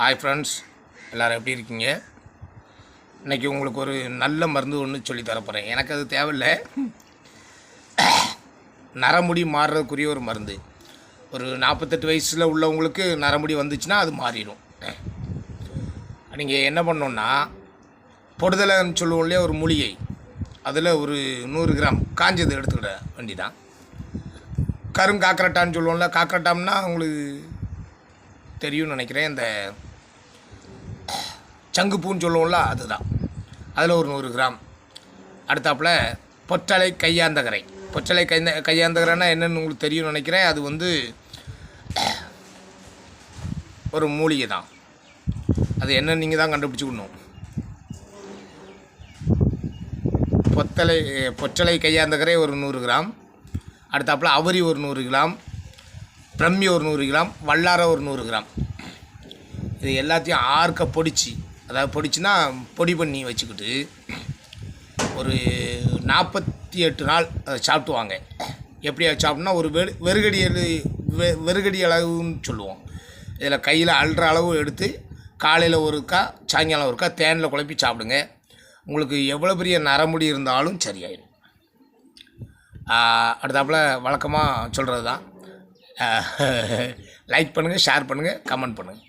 Hi friends எல்லோரும் எப்படி இருக்கீங்க? இன்றைக்கி உங்களுக்கு ஒரு நல்ல மருந்து ஒன்று சொல்லி தரப்போகிறேன் எனக்கு அது தேவையில்லை. நரமுடி மாறுறதுக்குரிய ஒரு மருந்து. ஒரு நாற்பத்தெட்டு வயசில் உள்ளவங்களுக்கு நரமுடி வந்துச்சுன்னா அது மாறிடும். நீங்கள் என்ன பண்ணோன்னா பொடுதலைன்னு சொல்லுவோம் இல்லையா ஒரு மூலிகை. அதில் ஒரு நூறு கிராம் காஞ்சது எடுத்துக்கிட வேண்டிதான். கருங்காக்கரட்டான்னு சொல்லுவோம்ல காக்கரட்டாம்னா உங்களுக்கு தெரியும்னு நினைக்கிறேன். இந்த சங்குப்பூன்னு சொல்லுவோம்ல அதுதான். அதில் ஒரு நூறு கிராம். அடுத்தாப்புல பொற்றலை கையாந்தகரை. பொற்றலை கைந்த கையாந்தகரைன்னா என்னென்னு உங்களுக்கு தெரியும்னு நினைக்கிறேன். அது வந்து ஒரு மூலிகை தான். அது என்னன்னு நீங்கள் தான் கண்டுபிடிச்சிக்கணும். பொத்தலை பொற்றலை கையாந்தகரை ஒரு நூறு கிராம். அடுத்தாப்புல அவரி ஒரு நூறு கிராம். பிரம்மி ஒரு நூறு கிராம். வல்லார ஒரு நூறு கிராம். இது எல்லாத்தையும் ஆர்க்க பொடிச்சு அதாவது பொடிச்சுன்னா பொடி பண்ணி வச்சுக்கிட்டு ஒரு நாற்பத்தி எட்டு நாள் அதை சாப்பிட்டுவாங்க. எப்படி அதை சாப்பிட்னா ஒரு வெறு வெறுகடி வெ வெறுகடி அளவுன்னு சொல்லுவோம். இதில் கையில் அள்ளுற அளவு எடுத்து காலையில் ஒருக்கா சாயங்காலம் ஒருக்கா தேனில் குழப்பி சாப்பிடுங்க. உங்களுக்கு எவ்வளோ பெரிய நரமுடி இருந்தாலும் சரியாயிடும். அடுத்தாப்புல வழக்கமாக சொல்கிறது தான். லைக் பண்ணுங்கள் ஷேர் பண்ணுங்கள் கமெண்ட் பண்ணுங்கள்